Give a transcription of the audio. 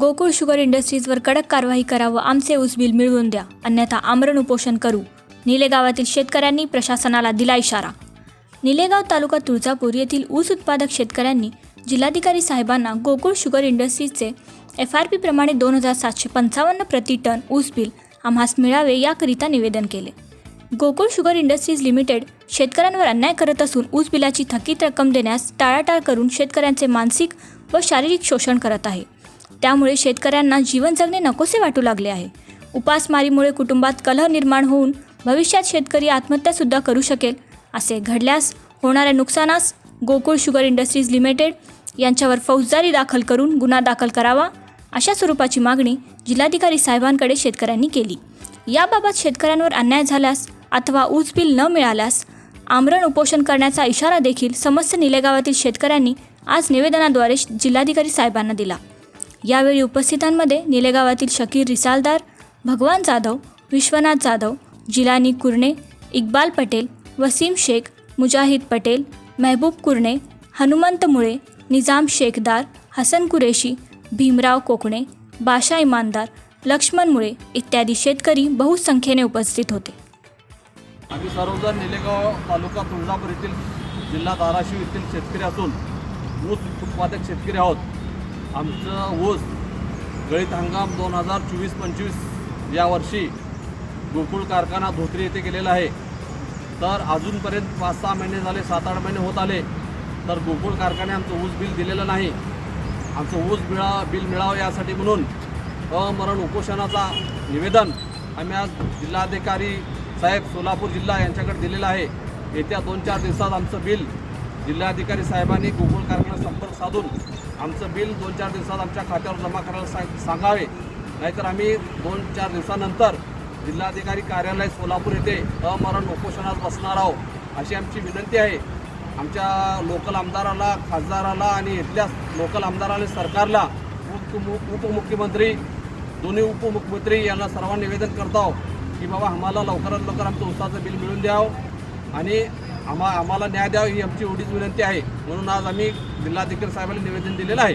Gokul sugar इंडस्ट्रीजवर कडक कारवाई करा व आमचे ऊस बिल मिळवून द्या. अन्यथा आमरण उपोषण करू. निले गावातील शेतकऱ्यांनी प्रशासनाला दिला इशारा. निलेगाव तालुका तुळजापूर येथील ऊस उत्पादक शेतकऱ्यांनी जिल्हाधिकारी साहेबांना गोकुळ शुगर इंडस्ट्रीजचे एफ आर पीप्रमाणे दोन हजार सातशे पंचावन्न प्रति टन ऊस बिल आम्हास मिळावे याकरिता निवेदन केले. गोकुळ शुगर इंडस्ट्रीज लिमिटेड शेतकऱ्यांवर अन्याय करत असून ऊस बिलाची थकीत रक्कम देण्यास टाळाटाळ करून शेतकऱ्यांचे मानसिक व शारीरिक शोषण करत आहे. त्यामुळे शेतकऱ्यांना जीवन जगणे नकोसे वाटू लागले आहे. उपासमारीमुळे कुटुंबात कलह निर्माण होऊन भविष्यात शेतकरी आत्महत्यासुद्धा करू शकेल असे घडल्यास होणाऱ्या नुकसानास गोकुळ शुगर इंडस्ट्रीज लिमिटेड यांच्यावर फौजदारी दाखल करून गुन्हा दाखल करावा अशा स्वरूपाची मागणी जिल्हाधिकारी साहेबांकडे शेतकऱ्यांनी केली. याबाबत शेतकऱ्यांवर अन्याय झाल्यास अथवा ऊस बिल न मिळाल्यास आमरण उपोषण करण्याचा इशारा देखील समस्त निलेगावातील शेतकऱ्यांनी आज निवेदनाद्वारे जिल्हाधिकारी साहेबांना दिला. यावेळी उपस्थितांमध्ये निलेगावातील शकीर रिसालदार भगवान जाधव विश्वनाथ जाधव जिलानी कुर्णे इक्बाल पटेल वसीम शेख मुजाहिद पटेल महबूब कुर्णे हनुमंत मुळे निजाम शेखदार हसन कुरेशी भीमराव कोकणे बाशा इमानदार लक्ष्मण मुळे इत्यादी शेतकरी बहुसंख्येने उपस्थित होते. आम्ही सर्वजण निलेगाव तालुका तुळजापूर येथील जिल्हा धाराशिव येथील शेतकरी असून ऊस उत्पादक शेतकरी आहोत. आमचं ऊस गळीत हंगाम दोन हजार चोवीस पंचवीस या वर्षी गोकुळ कारखाना धोत्री येथे गेलेला आहे. तर अजूनपर्यंत पाच सहा महिने झाले सात आठ महिने होत आले तर गोकुळ कारखाने आमचं ऊस बिल दिलेलं नाही. आमचं ऊस मिळा बिल मिळावं यासाठी म्हणून अमरण उपोषणाचा निवेदन आम्ही आज जिल्हाधिकारी साहेब सोलापूर जिल्हा यांच्याकडे दिलेलं आहे. येत्या दोन चार दिवसात आमचं बिल जिल्हाधिकारी साहेबांनी गोकुळ कारखाना संपर्क साधून आमचं बिल दोन चार दिवसात आमच्या खात्यावर जमा करायला सांग सांगावे. नाहीतर आम्ही दोन चार दिवसानंतर जिल्हाधिकारी कार्यालय सोलापूर येथे अमरण उपोषणात बसणार आहोत अशी आमची विनंती आहे. आमच्या लोकल आमदाराला खासदाराला आणि इथल्या लोकल आमदाराला आणि सरकारला उपमुख्यमंत्री दोन्ही उपमुख्यमंत्री यांना सर्वांना निवेदन करतो की बाबा आम्हाला लवकरात लवकर आमचं उसाचं बिल मिळून द्यावं. आणि आम्हा आम्हाला न्याय द्यावा ही आमची एवढीच विनंती आहे. म्हणून आज आम्ही जिल्हाधिकारी साहेबांना निवेदन दिलेलं आहे.